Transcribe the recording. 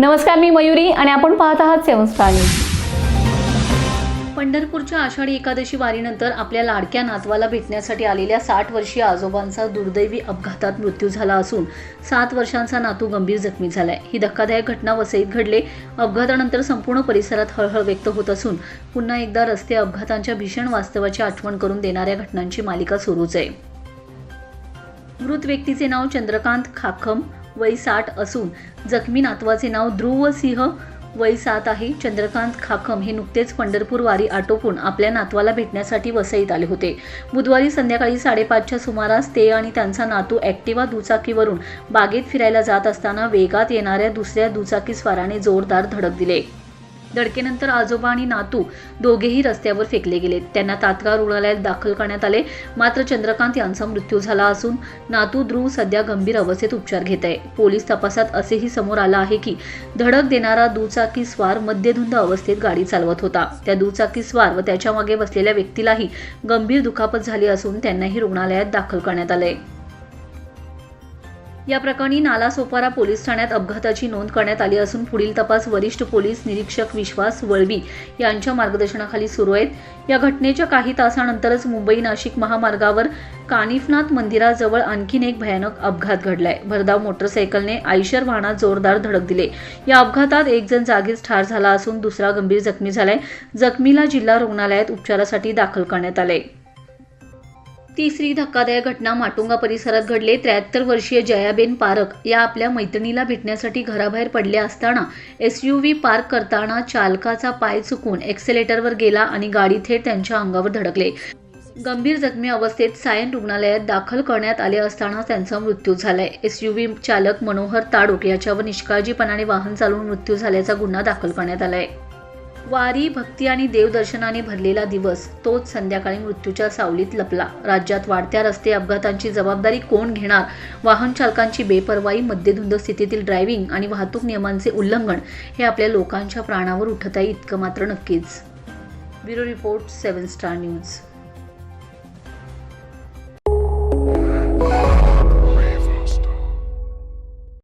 नमस्कार मी मयुरी आणि आपण पाहत आहात सेवन स्टार न्यूज. पंढरपूरच्या आषाढी एकादशी वारीनंतर आपल्या लाडक्या नातवाला भेटण्यासाठी आलेल्या साठ वर्षीय आजोबांचा दुर्दैवी अपघातात मृत्यू झाला असून सात वर्षांचा नातू गंभीर जखमी झालाय. ही धक्कादायक घटना वसईत घडले. अपघातानंतर संपूर्ण परिसरात हळहळ व्यक्त होत असून पुन्हा एकदा रस्ते अपघातांच्या भीषण वास्तवाची आठवण करून देणाऱ्या घटनांची मालिका सुरूच आहे. मृत व्यक्तीचे नाव चंद्रकांत खाखम वय साठ असून जखमी नातवाचे नाव ध्रुव सिंह वय सात आहे. चंद्रकांत खाकम हे नुकतेच पंढरपूर वारी आटोपून आपल्या नातवाला भेटण्यासाठी वसईत आले होते. बुधवारी संध्याकाळी साडेपाचच्या सुमारास ते आणि त्यांचा नातू ॲक्टिवा दुचाकीवरून बागेत फिरायला जात असताना वेगात येणाऱ्या दुसऱ्या दुचाकीस्वाराने जोरदार धडक दिले. धडकेनंतर आजोबा आणि नातू दोघेही रस्त्यावर फेकले गेले. त्यांना तात्काळ रुग्णालयात दाखल करण्यात आले. मात्र चंद्रकांत यांचा मृत्यू झाला असून नातू ध्रुव सध्या गंभीर अवस्थेत उपचार घेत आहे. पोलीस तपासात असेही समोर आलं आहे की धडक देणारा दुचाकी स्वार मद्यधुंद अवस्थेत गाडी चालवत होता. त्या दुचाकी स्वार व त्याच्यामागे बसलेल्या व्यक्तीलाही गंभीर दुखापत झाली असून त्यांनाही रुग्णालयात दाखल करण्यात आलंय. या प्रकरणी नालासोपारा पोलीस ठाण्यात अपघाताची नोंद करण्यात आली असून पुढील तपास वरिष्ठ पोलीस निरीक्षक विश्वास वळवी यांच्या मार्गदर्शनाखाली सुरू आहेत. या घटनेच्या काही तासानंतरच मुंबई नाशिक महामार्गावर कानिफनाथ मंदिराजवळ आणखीन एक भयानक अपघात घडलाय. भरधाव मोटरसायकलने आयशर वाहनात जोरदार धडक दिले. या अपघातात एक जण जागीच ठार झाला असून दुसरा गंभीर जखमी झालाय. जखमीला जिल्हा रुग्णालयात उपचारासाठी दाखल करण्यात आले तिसरी धक्कादायक घटना माटुंगा परिसरात घडले. त्र्याहत्तर वर्षीय जयाबेन पारक या आपल्या मैत्रिणीला भेटण्यासाठी घराबाहेर पडल्या असताना एस यू व्ही पार्क करताना चालकाचा पाय चुकून एक्सेलेटरवर गेला आणि गाडी थेट त्यांच्या अंगावर धडकले. गंभीर जखमी अवस्थेत सायन रुग्णालयात दाखल करण्यात आले असताना त्यांचा मृत्यू झालाय. एस यू व्ही चालक मनोहर ताडोक याच्यावर निष्काळजीपणाने वाहन चालवून मृत्यू झाल्याचा गुन्हा दाखल करण्यात आलाय. वारी भक्ती आणि देवदर्शनाने भरलेला दिवस तोच संध्याकाळी मृत्यूच्या सावलीत लपला. राज्यात वाढत्या रस्ते अपघातांची जबाबदारी कोण घेणार? वाहन चालकांची बेपर्वाई मद्यधुंद स्थितीतील ड्रायव्हिंग आणि वाहतूक नियमांचे उल्लंघन हे आपल्या लोकांच्या प्राणावर उठत आहे इतकं मात्र नक्कीच. Bureau report seven star news.